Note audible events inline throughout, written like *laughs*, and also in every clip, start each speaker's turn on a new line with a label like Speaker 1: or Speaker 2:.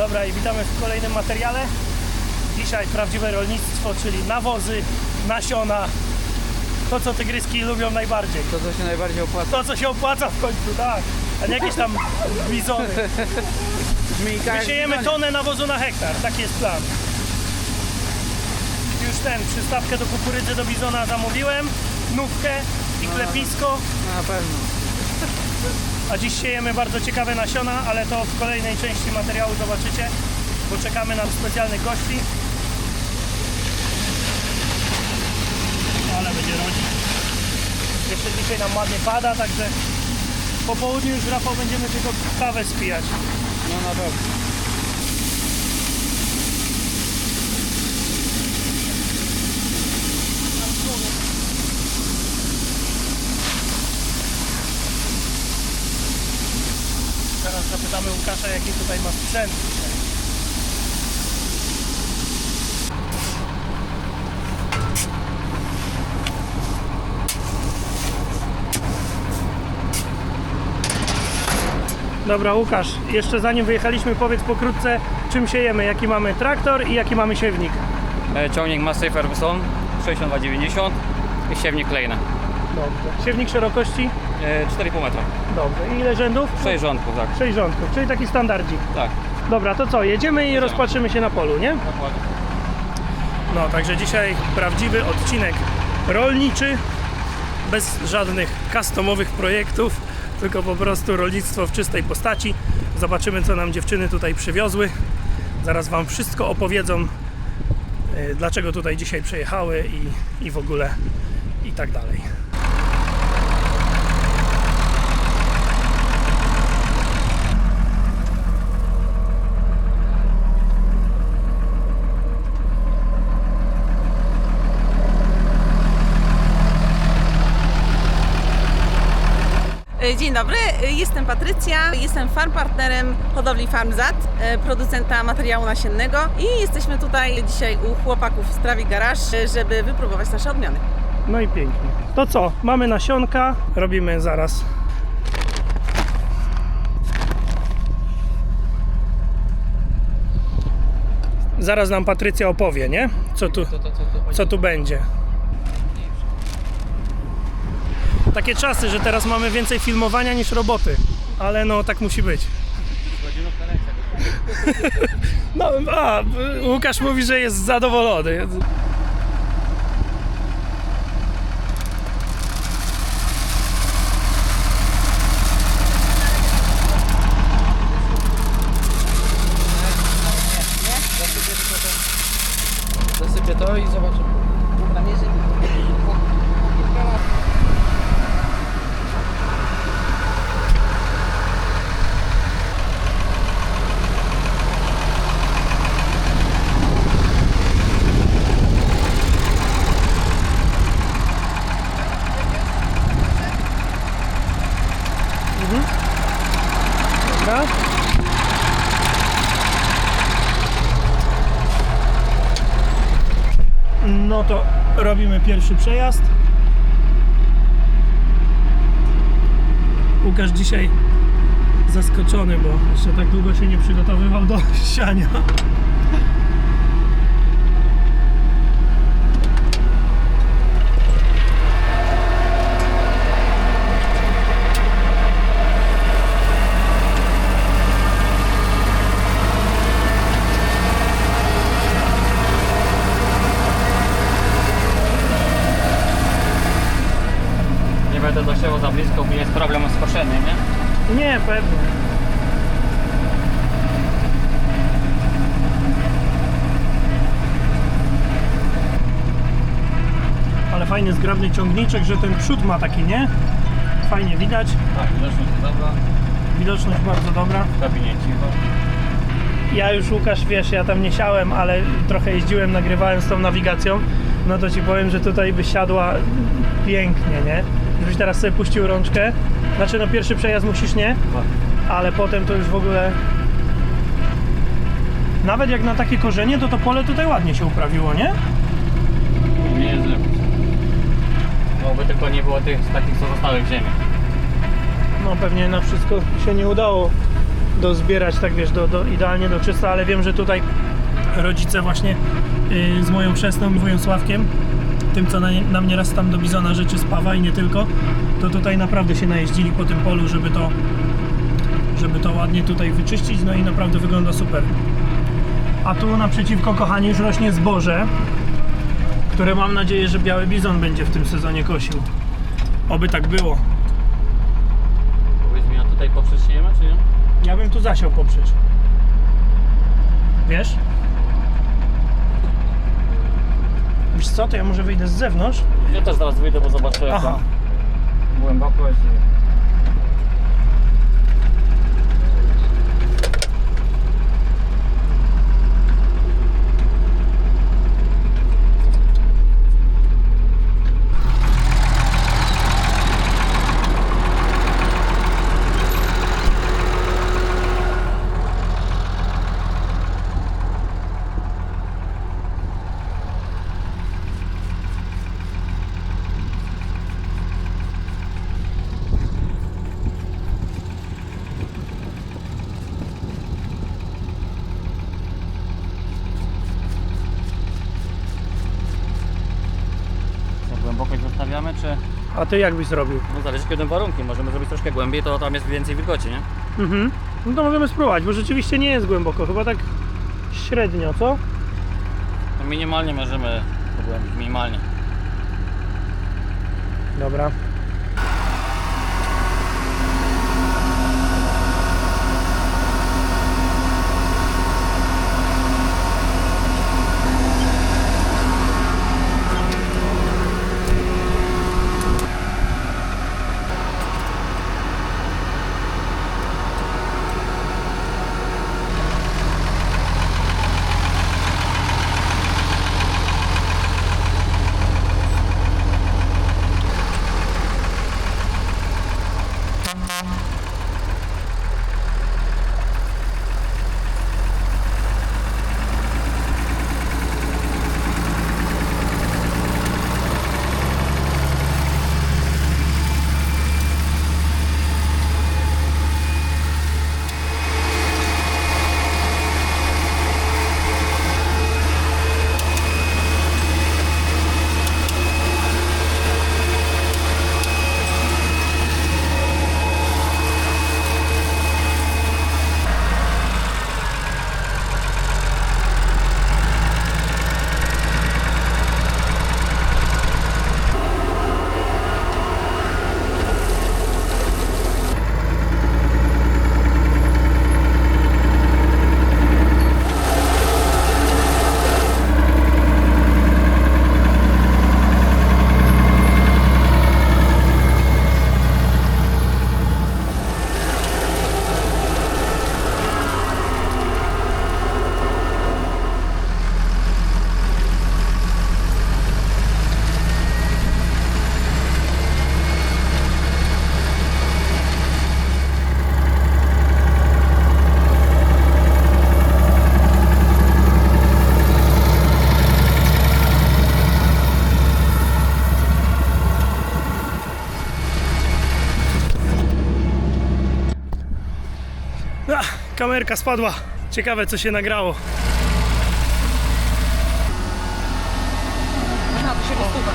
Speaker 1: Dobra i witamy w kolejnym materiale. Dzisiaj prawdziwe rolnictwo, czyli nawozy, nasiona. To co tygryski lubią najbardziej.
Speaker 2: To, co się najbardziej opłaca.
Speaker 1: To co się opłaca w końcu, tak. A nie jakieś tam bizony.
Speaker 2: Żmijka jak
Speaker 1: tonę nawozu na hektar, taki jest plan. Już ten, przystawkę do kukurydzy do bizona zamówiłem, nówkę i klepisko.
Speaker 2: No, na pewno.
Speaker 1: A dziś siejemy bardzo ciekawe nasiona, ale to w kolejnej części materiału zobaczycie, bo czekamy na specjalnych gości. Ale będzie rodzić. Jeszcze dzisiaj nam ładnie pada, także po południu już Rafał będziemy tylko kawę spijać.
Speaker 2: No na pewno.
Speaker 1: Teraz zapytamy Łukasza, jaki tutaj ma sprzęt. Dobra, Łukasz, jeszcze zanim wyjechaliśmy, powiedz pokrótce, czym siejemy, jaki mamy traktor i jaki mamy siewnik.
Speaker 3: E, Ciągnik Massey Ferguson 6290 i siewnik Lejna.
Speaker 1: Dobrze. Siewnik szerokości?
Speaker 3: E, 4,5 metra.
Speaker 1: Dobrze. I ile rzędów?
Speaker 3: 6 rządków, tak.
Speaker 1: Sześć rządków, czyli taki standardzik.
Speaker 3: Tak.
Speaker 1: Dobra, to co, jedziemy i rozpatrzymy się na polu, nie?
Speaker 3: Dokładnie.
Speaker 1: No, także dzisiaj prawdziwy odcinek rolniczy, bez żadnych customowych projektów, tylko po prostu rolnictwo w czystej postaci. Zobaczymy, co nam dziewczyny tutaj przywiozły. Zaraz Wam wszystko opowiedzą, y, dlaczego tutaj dzisiaj przyjechały i, i w ogóle i tak dalej.
Speaker 4: Dzień dobry, e, jestem Patrycja, jestem farm partnerem hodowli FarmZat, e, producenta materiału nasiennego i jesteśmy tutaj dzisiaj u chłopaków z Trawi Garage, e, żeby wypróbować nasze odmiany.
Speaker 1: No i pięknie. To co? Mamy nasionka, robimy zaraz. Zaraz nam Patrycja opowie, nie? Co tu, co tu będzie. Takie czasy, że teraz mamy więcej filmowania niż roboty. Ale no, tak musi być. *laughs* No, a, Łukasz mówi, że jest zadowolony.
Speaker 2: Zasypię to i zobaczymy.
Speaker 1: Dobra. No to robimy pierwszy przejazd. Łukasz dzisiaj zaskoczony, bo jeszcze tak długo się nie przygotowywał do siania.
Speaker 3: Nie będę bo jest problem z koszeniem, nie?
Speaker 1: Nie, pewnie. Ale fajny, zgrabny ciągniczek, że ten przód ma taki, nie? Fajnie widać,
Speaker 3: Tak, widoczność dobra,
Speaker 1: widoczność bardzo dobra.
Speaker 3: w kabinie cicho.
Speaker 1: Ja już Łukasz, wiesz, ja tam nie siałem, ale trochę jeździłem, nagrywałem z tą nawigacją. No to ci powiem, że tutaj wysiadła pięknie, nie? Żebyś teraz sobie puścił rączkę. Znaczy, no pierwszy przejazd musisz nie, ale potem to już w ogóle. Nawet jak na takie korzenie, to to pole tutaj ładnie się uprawiło, nie?
Speaker 3: Nie jest źle. Bo by tylko nie było tych takich, co zostały w ziemi.
Speaker 1: No pewnie na wszystko się nie udało dozbierać tak wiesz, do, do, idealnie do czysta, ale wiem, że tutaj rodzice właśnie yy, z moją chrzestną wują Sławkiem, tym co na, nam nieraz tam do Bizona rzeczy spawa i nie tylko, to tutaj naprawdę się najeździli po tym polu, żeby to żeby to ładnie tutaj wyczyścić, no i naprawdę wygląda super. A tu naprzeciwko, kochani, już rośnie zboże, które mam nadzieję, że biały bizon będzie w tym sezonie kosił. Oby tak było.
Speaker 3: Powiedz mi, a tutaj poprzez siejemy, czy nie?
Speaker 1: Ja bym tu zasiał poprzeć. Wiesz? Wiesz co, to ja może wyjdę z zewnątrz.
Speaker 3: Ja też zaraz wyjdę, bo zobaczę jak
Speaker 1: Aha.
Speaker 3: tam głębokość. Co, głębokość zostawiamy, czy...
Speaker 1: A ty jak byś zrobił?
Speaker 3: No zależy kiedy warunki. Możemy zrobić troszkę głębiej, to tam jest więcej wilgoci, nie?
Speaker 1: Mhm. No to możemy spróbować, bo rzeczywiście nie jest głęboko, chyba tak średnio, co?
Speaker 3: No minimalnie możemy pogłębić, minimalnie.
Speaker 1: Dobra. Kamerka spadła. Ciekawe co się nagrało.
Speaker 4: Aha, to się rozsuwa.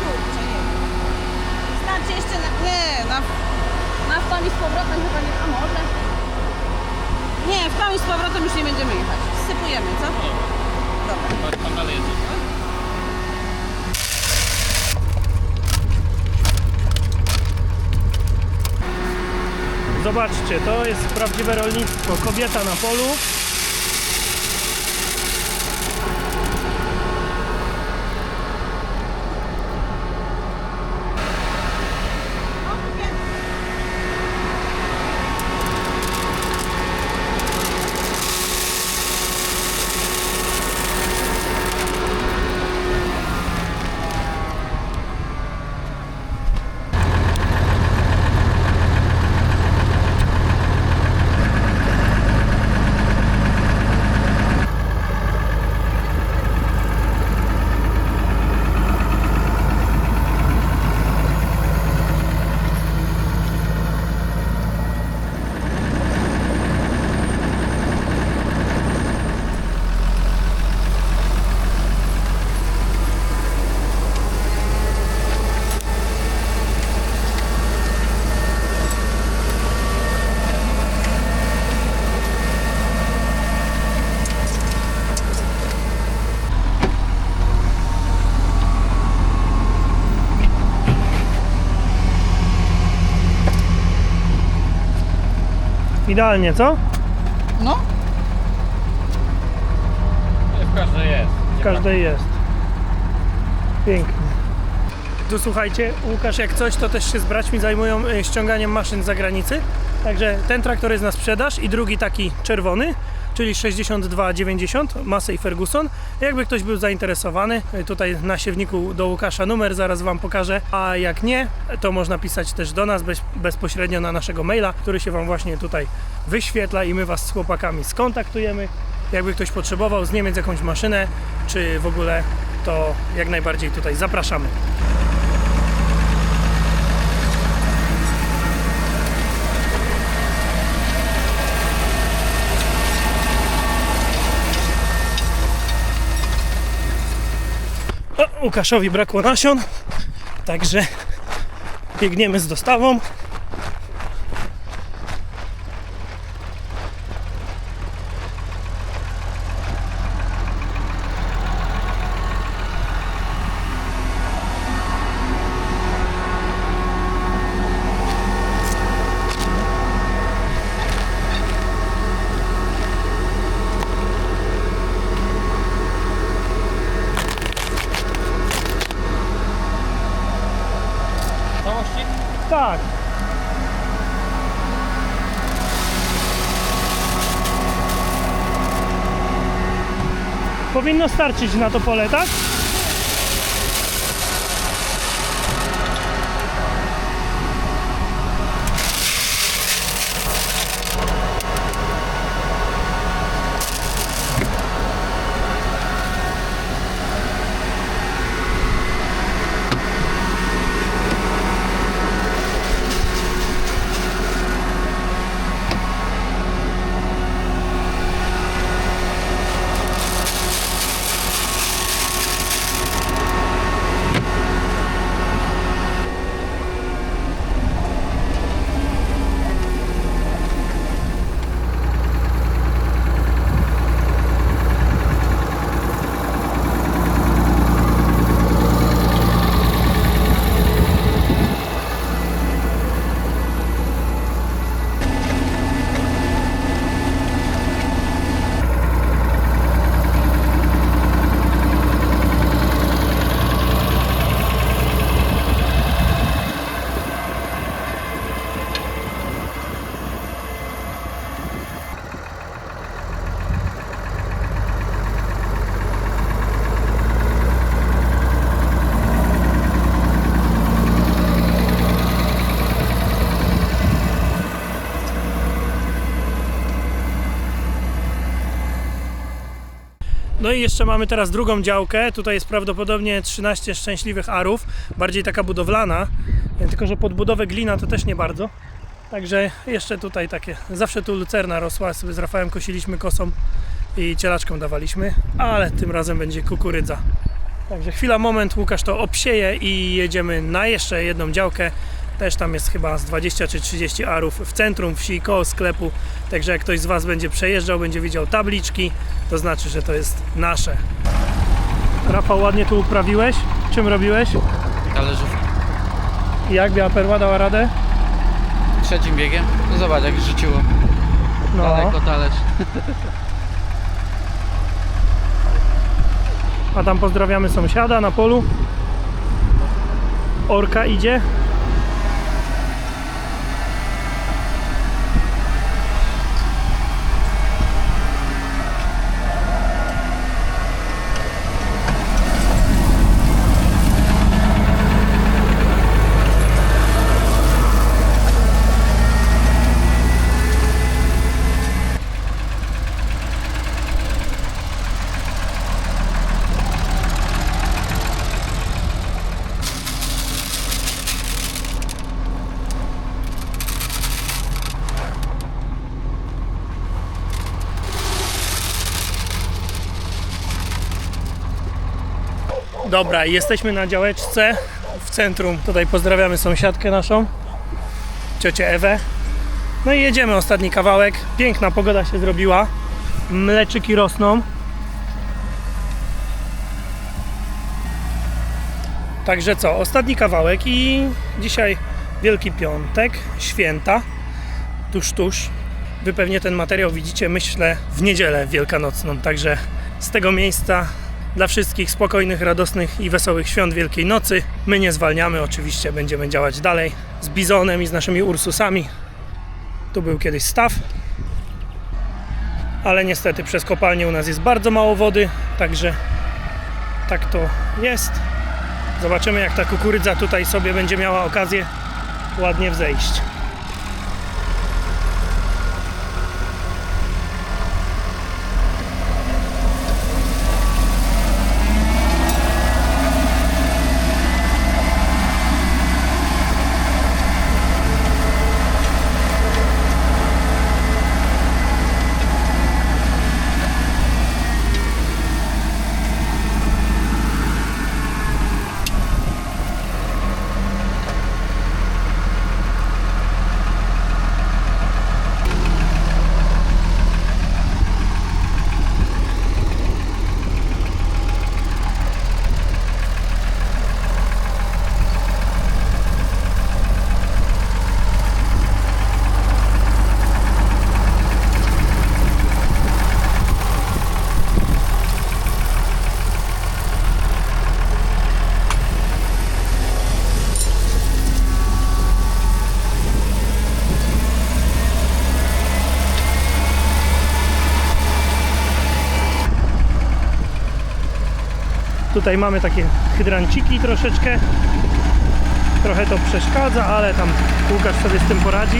Speaker 4: Kurczę, nie wiem. Starczy jeszcze na... Nie, na... Naftami z powrotem chyba nie... A może? Nie, w tam i z powrotem już nie będziemy jechać. Sypujemy, co? Dobra.
Speaker 3: Tam dalej jest.
Speaker 1: Zobaczcie, to jest prawdziwe rolnictwo. Kobieta na polu. Idealnie, co?
Speaker 2: No.
Speaker 3: W każdej jest.
Speaker 1: W każdej jest. Pięknie. Tu słuchajcie, Łukasz jak coś, to też się z braćmi zajmują e, ściąganiem maszyn z zagranicy. Także ten traktor jest na sprzedaż i drugi taki czerwony, czyli 6290 Massey Ferguson. Jakby ktoś był zainteresowany, e, tutaj na siewniku do Łukasza numer zaraz Wam pokażę, a jak nie, to można pisać też do nas bez, bezpośrednio na naszego maila, który się Wam właśnie tutaj wyświetla i my Was z chłopakami skontaktujemy. Jakby ktoś potrzebował z Niemiec jakąś maszynę, czy w ogóle, to jak najbardziej tutaj zapraszamy. O, Łukaszowi brakło nasion, także biegniemy z dostawą. Tak. Powinno starczyć na to pole, tak? Jeszcze mamy teraz drugą działkę. Tutaj jest prawdopodobnie 13 szczęśliwych arów, bardziej taka budowlana, e, tylko że pod budowę glina to też nie bardzo. Także jeszcze tutaj takie, zawsze tu lucerna rosła, sobie z Rafałem kosiliśmy kosą i cielaczką dawaliśmy, ale tym razem będzie kukurydza. Także chwila, moment, Łukasz to obsieje i jedziemy na jeszcze jedną działkę. Też tam jest chyba z 20 czy 30 arów w centrum wsi, koło sklepu. Także jak ktoś z Was będzie przejeżdżał, będzie widział tabliczki, to znaczy, że to jest nasze. Rafał, ładnie tu uprawiłeś. Czym robiłeś?
Speaker 2: Talerzówka.
Speaker 1: Jak biała perła dała radę?
Speaker 2: Trzecim biegiem. No zobacz jak rzuciło.
Speaker 1: No,
Speaker 2: Daleko talerz.
Speaker 1: a tam pozdrawiamy sąsiada na polu. Orka idzie. Dobra, jesteśmy na działeczce w centrum. Tutaj pozdrawiamy sąsiadkę naszą, ciocię Ewę. No i jedziemy ostatni kawałek. Piękna pogoda się zrobiła. Mleczyki rosną. Także co, ostatni kawałek i dzisiaj Wielki Piątek, święta, tuż, tuż. Wy pewnie ten materiał widzicie, myślę, w niedzielę wielkanocną. Także z tego miejsca dla wszystkich spokojnych, radosnych i wesołych świąt Wielkiej Nocy. My nie zwalniamy, oczywiście będziemy działać dalej z Bizonem i z naszymi Ursusami. Tu był kiedyś staw, ale niestety przez kopalnię u nas jest bardzo mało wody, także tak to jest. Zobaczymy jak ta kukurydza tutaj sobie będzie miała okazję ładnie wzejść. Tutaj mamy takie hydranciki troszeczkę. Trochę to przeszkadza, ale tam Łukasz sobie z tym poradzi.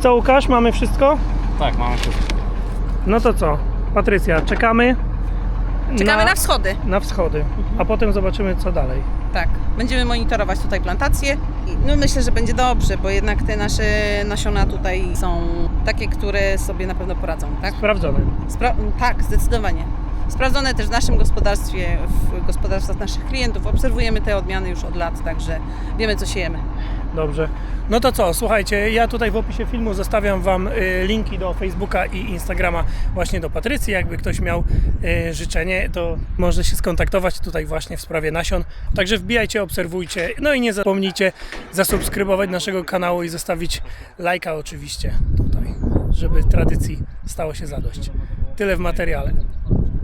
Speaker 1: I co Łukasz, mamy wszystko?
Speaker 3: Tak, mamy wszystko.
Speaker 1: No to co? Patrycja, czekamy.
Speaker 4: Czekamy na wschody.
Speaker 1: na wschody, a potem zobaczymy co dalej.
Speaker 4: Tak, będziemy monitorować tutaj plantację. I no myślę, że będzie dobrze, bo jednak te nasze nasiona tutaj są takie, które sobie na pewno poradzą, tak?
Speaker 1: Sprawdzone.
Speaker 4: Spra- tak, zdecydowanie. Sprawdzone też w naszym gospodarstwie, w gospodarstwach naszych klientów. Obserwujemy te odmiany już od lat, także wiemy, co siejemy.
Speaker 1: Dobrze. No to co, słuchajcie, ja tutaj w opisie filmu zostawiam Wam y, linki do Facebooka i Instagrama właśnie do Patrycji. Jakby ktoś miał y, życzenie, to może się skontaktować tutaj właśnie w sprawie nasion. Także wbijajcie, obserwujcie. No i nie zapomnijcie zasubskrybować naszego kanału i zostawić lajka oczywiście tutaj, żeby tradycji stało się zadość. Tyle w materiale.